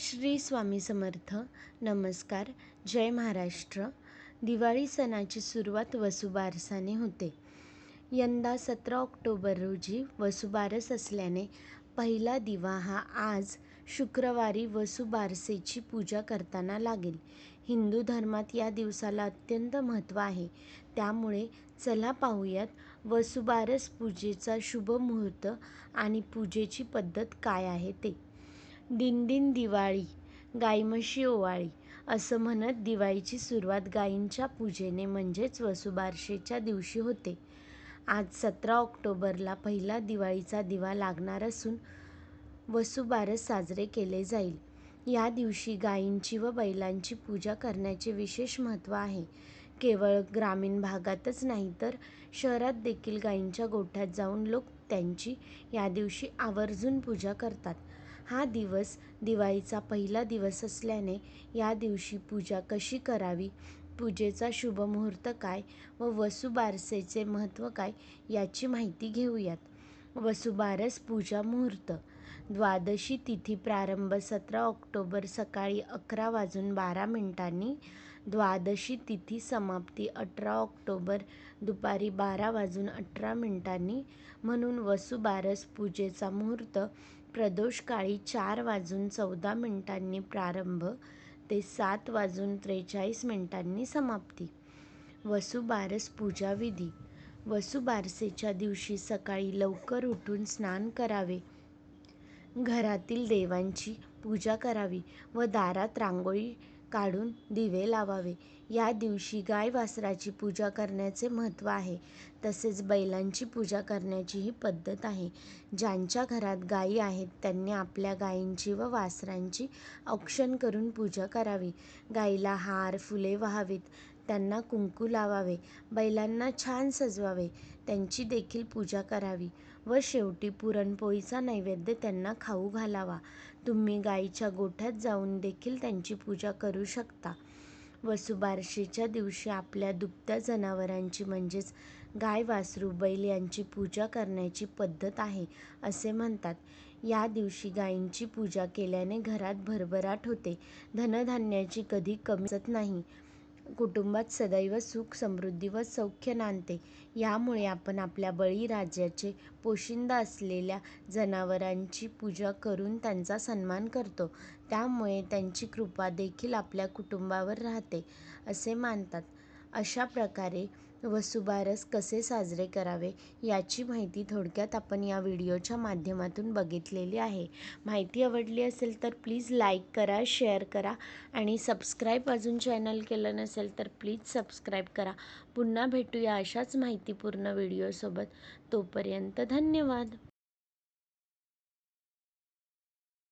श्री स्वामी समर्थ नमस्कार. जय महाराष्ट्र. दिवाळी सणाची सुरुवात वसुबारसाने होते. यंदा सतरा ऑक्टोबर रोजी वसुबारस असल्याने पहिला दिवा हा आज शुक्रवारी वसुबारसेची पूजा करताना लागेल. हिंदू धर्मात या दिवसाला अत्यंत महत्त्व आहे. त्यामुळे चला पाहूयात वसुबारस पूजेचा शुभ मुहूर्त आणि पूजेची पद्धत काय आहे ते. दिनदिन दिवाळी गाई म्हशी ओवाळी असं म्हणत दिवाळीची सुरुवात गायींच्या पूजेने म्हणजेच वसुबारसेच्या दिवशी होते. आज सतरा ऑक्टोबरला पहिला दिवाळीचा दिवा लागणार असून वसुबारस साजरे केले जाईल. या दिवशी गायींची व बैलांची पूजा करण्याचे विशेष महत्त्व आहे. केवळ ग्रामीण भागातच नाही तर शहरात देखील गायींच्या गोठ्यात जाऊन लोक त्यांची या दिवशी आवर्जून पूजा करतात. हा दिवस दिवाळीचा पहिला दिवस असल्याने या दिवशी पूजा कशी करावी? पूजेचा शुभ मुहूर्त काय व वसुबारसेचे महत्त्व काय याची माहिती घेऊयात. वसुबारस पूजा मुहूर्त. द्वादशी तिथी प्रारंभ सतरा ऑक्टोबर सकाळी अकरा वाजून बारा मिनिटांनी. द्वादशी तिथी समाप्ती अठरा ऑक्टोबर दुपारी बारा वाजून अठरा मिनिटांनी. म्हणून वसुबारस पूजेचा मुहूर्त प्रदोषकाळी चार वाजून चौदा मिनिटांनी प्रारंभ ते सात वाजून त्रेचाळीस मिनिटांनी समाप्ती. वसुबारस पूजाविधी. वसुबारसेच्या दिवशी सकाळी लवकर उठून स्नान करावे. घरातील देवांची पूजा करावी व दारात रांगोळी काढून दिवे लावावे. या दिवशी गाय वासराची पूजा करण्याचे महत्त्व आहे. तसेच बैलांची पूजा करण्याचीही पद्धत आहे. ज्यांच्या घरात गायी आहेत त्यांनी आपल्या गायींची व वासरांची औक्षण करून पूजा करावी. गायीला हार फुले व्हावीत. त्यांना कुंकू लावावे बैलांना छान सजवावे त्यांची देखील पूजा करावी व शेवटी पुरणपोळीचा नैवेद्य त्यांना खाऊ घालावा. तुम्ही गाईच्या गोठ्यात जाऊन देखील त्यांची पूजा करू शकता. वसुबारशीच्या दिवशी आपल्या दुभत्या जनावरांची म्हणजेच गाय वासरू बैल यांची पूजा करण्याची पद्धत आहे असे म्हणतात. या दिवशी गायींची पूजा केल्याने घरात भरभराट होते. धनधान्याची कधी कमीच नाही. कुटुंबात सदैव सुख समृद्धी व सौख्य नांदते. यामुळे आपण आपल्या बळीराजाचे पोशिंदा असलेल्या जनावरांची पूजा करून त्यांचा सन्मान करतो. त्यामुळे त्यांची कृपा देखील आपल्या कुटुंबावर राहते असे मानतात. अशा प्रकारे वसुबारस कसे साजरे करावे याची माहिती थोडक्यात आपण या व्हिडिओच्या माध्यमातून बघितलेली आहे. माहिती आवडली असेल तर प्लीज लाईक करा शेअर करा आणि सबस्क्राईब अजून चॅनल केलं नसेल तर प्लीज सबस्क्राईब करा. पुन्हा भेटूया अशाच माहितीपूर्ण व्हिडिओसोबत. तोपर्यंत धन्यवाद.